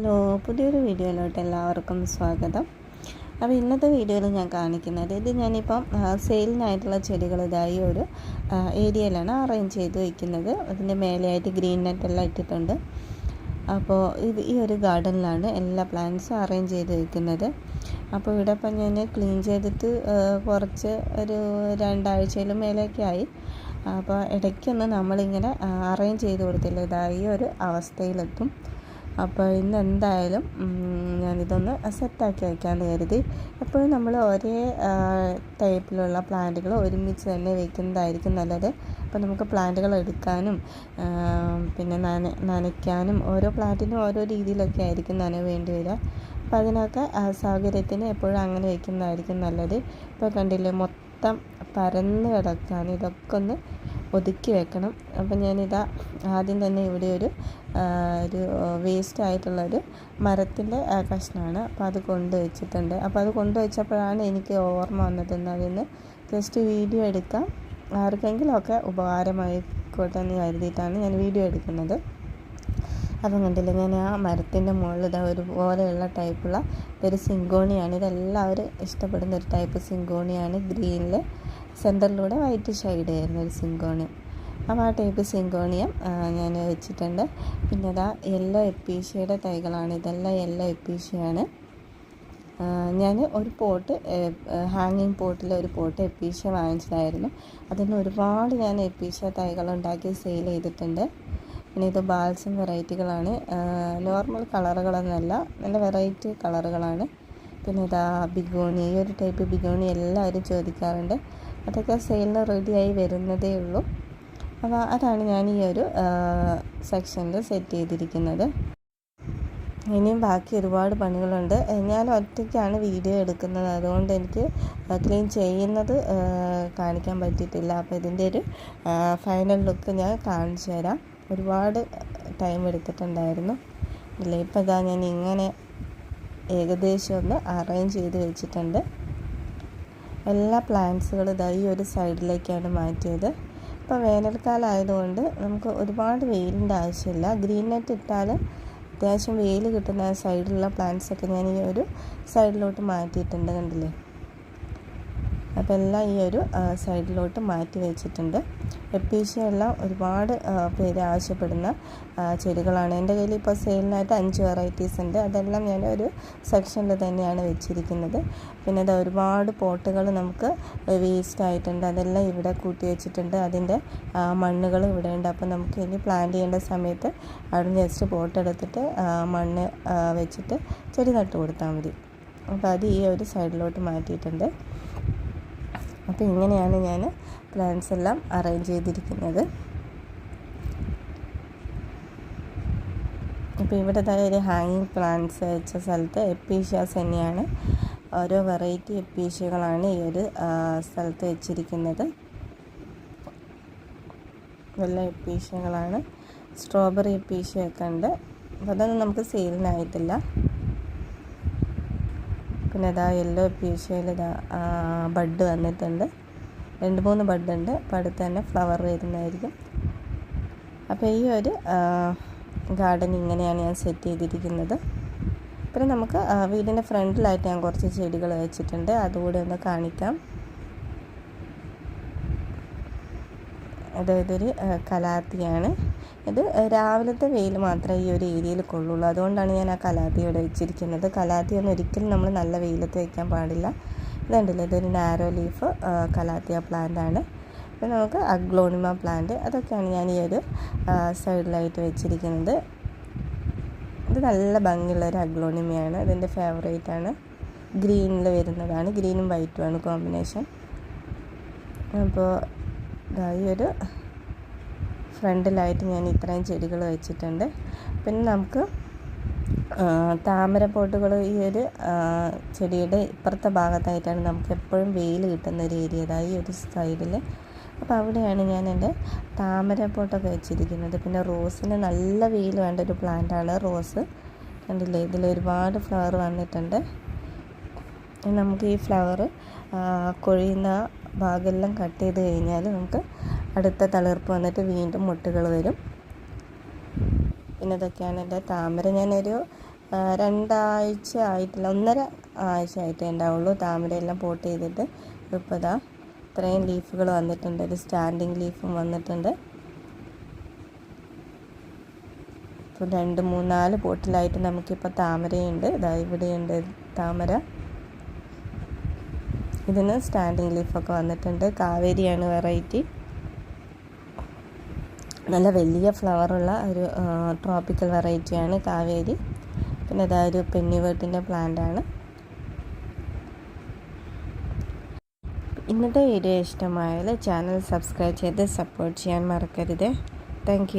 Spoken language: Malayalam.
ഹലോ പുതിയൊരു വീഡിയോയിലോട്ട് എല്ലാവർക്കും സ്വാഗതം. അപ്പോൾ ഇന്നത്തെ വീഡിയോയിൽ ഞാൻ കാണിക്കുന്നത് ഇത് ഞാനിപ്പം സെയിലിനായിട്ടുള്ള ചെടികൾ ഇതായി ഒരു ഏരിയയിലാണ് അറേഞ്ച് ചെയ്ത് വയ്ക്കുന്നത് അതിന്റെ മേലെയായിട്ട് ഗ്രീൻ നെറ്റ് എല്ലാം ഇട്ടിട്ടുണ്ട്. അപ്പോൾ ഇത് ഈ ഒരു ഗാർഡനിലാണ് എല്ലാ പ്ലാന്റ്സും അറേഞ്ച് ചെയ്ത് വയ്ക്കുന്നത് അപ്പോൾ ഇവിടെ ഇപ്പം ഞാൻ ക്ലീൻ ചെയ്തിട്ട് കുറച്ച് ഒരു രണ്ടാഴ്ചയിലും മേലെയൊക്കെ ആയി. അപ്പോൾ ഇടയ്ക്കൊന്ന് നമ്മളിങ്ങനെ അറേഞ്ച് ചെയ്ത് കൊടുത്തില്ല ഇതായി ഒരു അവസ്ഥയിലെത്തും. അപ്പോൾ ഇന്ന് എന്തായാലും ഞാനിതൊന്ന് സെറ്റാക്കി വയ്ക്കാമെന്ന് കരുതി. എപ്പോഴും നമ്മൾ ഒരേ ടൈപ്പിലുള്ള പ്ലാന്റുകൾ ഒരുമിച്ച് തന്നെ വയ്ക്കുന്നതായിരിക്കും നല്ലത്. അപ്പോൾ നമുക്ക് പ്ലാന്റുകൾ എടുക്കാനും പിന്നെ നന നനയ്ക്കാനും ഓരോ പ്ലാന്റിനും ഓരോ രീതിയിലൊക്കെ ആയിരിക്കും നന വേണ്ടി വരിക. അപ്പോൾ അതിനൊക്കെ സൗകര്യത്തിന് എപ്പോഴും അങ്ങനെ വയ്ക്കുന്നതായിരിക്കും നല്ലത്. ഇപ്പോൾ കണ്ടില്ലേ മൊത്തം പരന്ന് കിടക്കുകയാണ് ഇതൊക്കെ ഒന്ന് ഒതുക്കി വെക്കണം. അപ്പം ഞാനിതാ ആദ്യം തന്നെ ഇവിടെ ഒരു ഒരു വേസ്റ്റ് ആയിട്ടുള്ളൊരു മരത്തിന്റെ കഷ്ണമാണ് അപ്പോൾ അത് കൊണ്ടുവച്ചിട്ടുണ്ട് അപ്പോൾ അത് കൊണ്ടുവച്ചപ്പോഴാണ് എനിക്ക് ഓർമ്മ വന്നത് അതിന് ജസ്റ്റ് വീഡിയോ എടുക്കാം. ആർക്കെങ്കിലുമൊക്കെ ഉപകാരമായിക്കോട്ടെ എന്ന് കരുതിയിട്ടാണ് ഞാൻ വീഡിയോ എടുക്കുന്നത്. അപ്പം കണ്ടില്ല ഞാൻ ആ മരത്തിന്റെ മുകളിൽ ഇതാ ഒരുപോലെയുള്ള ടൈപ്പുള്ള ഒരു സിങ്കോണിയാണ്. ഇതെല്ലാവരും ഇഷ്ടപ്പെടുന്ന ഒരു ടൈപ്പ് സിങ്കോണിയാണ് ഗ്രീനിൽ. സെന്ററിലൂടെ വൈറ്റ് ഷെയ്ഡ് ആയിരുന്നു ഒരു സിങ്കോണിയം അപ്പോൾ ആ ടൈപ്പ് സിങ്കോണിയം ഞാൻ വെച്ചിട്ടുണ്ട്. പിന്നെ ഇതാ യെല്ലോ എപ്പീഷ്യയുടെ തൈകളാണ്. ഇതെല്ലാം യെല്ലോ എപ്പീഷ്യയാണ് ഞാൻ ഒരു പോട്ട് ഹാങ്ങിങ് പോട്ടിൽ ഒരു പോട്ട് എപ്പീഷ്യ വാങ്ങിച്ചതായിരുന്നു. അതിൽ നിന്ന് ഒരുപാട് ഞാൻ എപ്പീഷ്യ തൈകൾ ഉണ്ടാക്കി സെയിൽ ചെയ്തിട്ടുണ്ട്. പിന്നെ ഇത് ബാൽസം വെറൈറ്റികളാണ്. നോർമൽ കളറുകളൊന്നുമല്ല നല്ല വെറൈറ്റി കളറുകളാണ്. പിന്നെ ഇതാ ബിഗോണി ഈ ഒരു ടൈപ്പ് ബിഗോണി എല്ലാവരും ചോദിക്കാറുണ്ട്. അതൊക്കെ സെയിലിന് റെഡിയായി വരുന്നതേ ഉള്ളൂ. അപ്പോൾ അതാണ് ഞാൻ ഈ ഒരു സെക്ഷനിൽ സെറ്റ് ചെയ്തിരിക്കുന്നത്. ഇനിയും ബാക്കി ഒരുപാട് പണികളുണ്ട്. ഞാൻ ഒറ്റയ്ക്കാണ് വീഡിയോ എടുക്കുന്നത്. അതുകൊണ്ട് എനിക്ക് ക്ലീൻ ചെയ്യുന്നത് കാണിക്കാൻ പറ്റിയിട്ടില്ല. അപ്പോൾ ഇതിന്റെ ഒരു ഫൈനൽ ലുക്ക് ഞാൻ കാണിച്ചു തരാം. ഒരുപാട് ടൈം എടുത്തിട്ടുണ്ടായിരുന്നു. ഇല്ല ഇപ്പോൾ ഇതാ ഞാൻ ഇങ്ങനെ ഏകദേശം ഒന്ന് അറേഞ്ച് ചെയ്ത് വെച്ചിട്ടുണ്ട്. എല്ലാ പ്ലാന്റ്സുകളും ഇതാ ഈ ഒരു സൈഡിലേക്കാണ് മാറ്റിയത്. ഇപ്പോൾ വേനൽക്കാലം ആയതുകൊണ്ട് നമുക്ക് ഒരുപാട് വെയിലിന്റെ ആവശ്യമില്ല. ഗ്രീൻ നെറ്റ് ഇട്ടാൽ അത്യാവശ്യം വെയിൽ കിട്ടുന്ന സൈഡിലുള്ള പ്ലാന്റ്സ് ഒക്കെ ഞാൻ ഈ ഒരു സൈഡിലോട്ട് മാറ്റിയിട്ടുണ്ട് കണ്ടില്ലേ? അപ്പോൾ എല്ലാം ഈ ഒരു സൈഡിലോട്ട് മാറ്റി വെച്ചിട്ടുണ്ട്. എപ്പീഷ്യ എല്ലാം ഒരുപാട് പേര് ആവശ്യപ്പെടുന്ന ചെടികളാണ്. എന്റെ കയ്യിൽ ഇപ്പോൾ സെയിലിനായിട്ട് അഞ്ച് വെറൈറ്റീസ് ഉണ്ട് അതെല്ലാം ഞാൻ ഒരു സെക്ഷനിൽ തന്നെയാണ് വെച്ചിരിക്കുന്നത്. പിന്നെ അത് ഒരുപാട് പോട്ടുകൾ നമുക്ക് വേസ്റ്റ് ആയിട്ടുണ്ട്. അതെല്ലാം ഇവിടെ കൂട്ടി വെച്ചിട്ടുണ്ട്. അതിന്റെ മണ്ണുകൾ ഇവിടെ ഉണ്ട്. അപ്പോൾ നമുക്ക് ഇനി പ്ലാന്റ് ചെയ്യേണ്ട സമയത്ത് അവിടെ ജസ്റ്റ് പോട്ട് എടുത്തിട്ട് മണ്ണ് വെച്ചിട്ട് ചെടി നട്ട് കൊടുത്താൽ മതി. അപ്പോൾ അത് ഈ ഒരു സൈഡിലോട്ട് മാറ്റിയിട്ടുണ്ട്. അപ്പോൾ ഇങ്ങനെയാണ് ഞാൻ പ്ലാന്റ്സ് എല്ലാം അറേഞ്ച് ചെയ്തിരിക്കുന്നത്. അപ്പോൾ ഇവിടെ ഒരു ഹാങ്ങിങ് പ്ലാന്റ്സ് വെച്ച സ്ഥലത്ത് എപ്പീഷ്യാസ് തന്നെയാണ്. ഓരോ വെറൈറ്റി എപ്പീഷ്യകളാണ് ഈ ഒരു സ്ഥലത്ത് വെച്ചിരിക്കുന്നത്. നല്ല എപ്പീഷ്യകളാണ് സ്ട്രോബെറി എപ്പീഷ്യയൊക്കെ ഉണ്ട്. അപ്പോൾ അതൊന്നും നമുക്ക് സെയിലിനായിട്ടില്ല പിന്നെ ഇതാ യെല്ലോ പീഷ്യയിൽ ഇതാ ബഡ് വന്നിട്ടുണ്ട്. രണ്ട് മൂന്ന് ബഡ് ഉണ്ട്. അപ്പോൾ അടുത്ത് തന്നെ ഫ്ലവർ വരുന്നതായിരിക്കും. അപ്പോൾ ഈ ഒരു ഗാർഡൻ ഇങ്ങനെയാണ് ഞാൻ സെറ്റ് ചെയ്തിരിക്കുന്നത്. പിന്നെ നമുക്ക് വീടിന്റെ ഫ്രണ്ടിലായിട്ട് ഞാൻ കുറച്ച് ചെടികൾ വെച്ചിട്ടുണ്ട്. അതുകൂടി ഒന്ന് കാണിക്കാം. അതായത് ഒരു കലാത്തിയാണ്. ഇത് രാവിലത്തെ വെയിൽ മാത്രമേ ഈ ഒരു ഏരിയയിൽ കൊള്ളുള്ളൂ. അതുകൊണ്ടാണ് ഞാൻ ആ കലാത്തി ഇവിടെ വെച്ചിരിക്കുന്നത്. കലാത്തി ഒന്നും ഒരിക്കലും നമ്മൾ നല്ല വെയിലത്ത് വയ്ക്കാൻ പാടില്ല. ഇതുണ്ടല്ലോ ഇതൊരു നാരോ ലീഫ് കലാത്തിയ പ്ലാന്റ് ആണ്. പിന്നെ നമുക്ക് അഗ്ലോണിമ പ്ലാന്റ് അതൊക്കെയാണ് ഞാൻ ഈ ഒരു സൈഡിലായിട്ട് വെച്ചിരിക്കുന്നത്. ഇത് നല്ല ഭംഗിയുള്ള ഒരു അഗ്ലോണിമയാണ് ഇതിന്റെ ഫേവറേറ്റ് ആണ്. ഗ്രീനിൽ വരുന്നതാണ്. ഗ്രീനും വൈറ്റുമാണ് കോമ്പിനേഷൻ അപ്പോൾ ഈ ഒരു ഫ്രണ്ടിലായിട്ട് ഞാൻ ഇത്രയും ചെടികൾ വെച്ചിട്ടുണ്ട്. പിന്നെ നമുക്ക് താമര താമരപ്പോട്ടുകൾ ഈ ഒരു ചെടിയുടെ ഇപ്പുറത്തെ ഭാഗത്തായിട്ടാണ് നമുക്ക് എപ്പോഴും വെയിൽ കിട്ടുന്ന ഒരു ഏരിയ. ഈ ഒരു സൈഡിൽ അപ്പോൾ അവിടെയാണ് ഞാൻ എന്റെ താമരപ്പോട്ടൊക്കെ വെച്ചിരിക്കുന്നത്. പിന്നെ റോസിന് നല്ല വെയിൽ വേണ്ട ഒരു പ്ലാന്റാണ് റോസ്. കണ്ടില്ലേ? ഇതിൽ ഒരുപാട് ഫ്ലവർ വന്നിട്ടുണ്ട്. നമുക്ക് ഈ ഫ്ലവർ കൊഴിയുന്ന ഭാഗമെല്ലാം കട്ട് ചെയ്ത് കഴിഞ്ഞാൽ നമുക്ക് അടുത്ത തളിർപ്പ് വന്നിട്ട് വീണ്ടും മുട്ടുകൾ വരും. പിന്നെ ഇതൊക്കെയാണ് എന്റെ താമര. ഞാനൊരു രണ്ടാഴ്ച ആയിട്ടില്ല ഒന്നര ആഴ്ച ആയിട്ടേ ഉണ്ടാവുള്ളൂ താമരയെല്ലാം പോട്ട് ചെയ്തിട്ട്. ഇപ്പോൾ ഇതാ ഇത്രയും ലീഫുകൾ വന്നിട്ടുണ്ട് ഒരു സ്റ്റാൻഡിങ് ലീഫും വന്നിട്ടുണ്ട്. ഇപ്പോൾ രണ്ട് മൂന്നാൽ പോട്ടിലായിട്ട് നമുക്കിപ്പോൾ താമരയുണ്ട്. ഇതാ ഇവിടെയുണ്ട് താമര. ഇതിന് സ്റ്റാൻഡിങ് ലീഫൊക്കെ വന്നിട്ടുണ്ട്. കാവേരിയാണ് വെറൈറ്റി. നല്ല വലിയ ഫ്ലവറുള്ള ഒരു ട്രോപ്പിക്കൽ വെറൈറ്റിയാണ് കാവേരി. പിന്നെ അതാ ഒരു പ്ലാന്റ് ആണ്. ഇന്നത്തെ വീഡിയോ ഇഷ്ടമായാൽ ചാനൽ സബ്സ്ക്രൈബ് ചെയ്ത് സപ്പോർട്ട് ചെയ്യാൻ മറക്കരുത്. താങ്ക്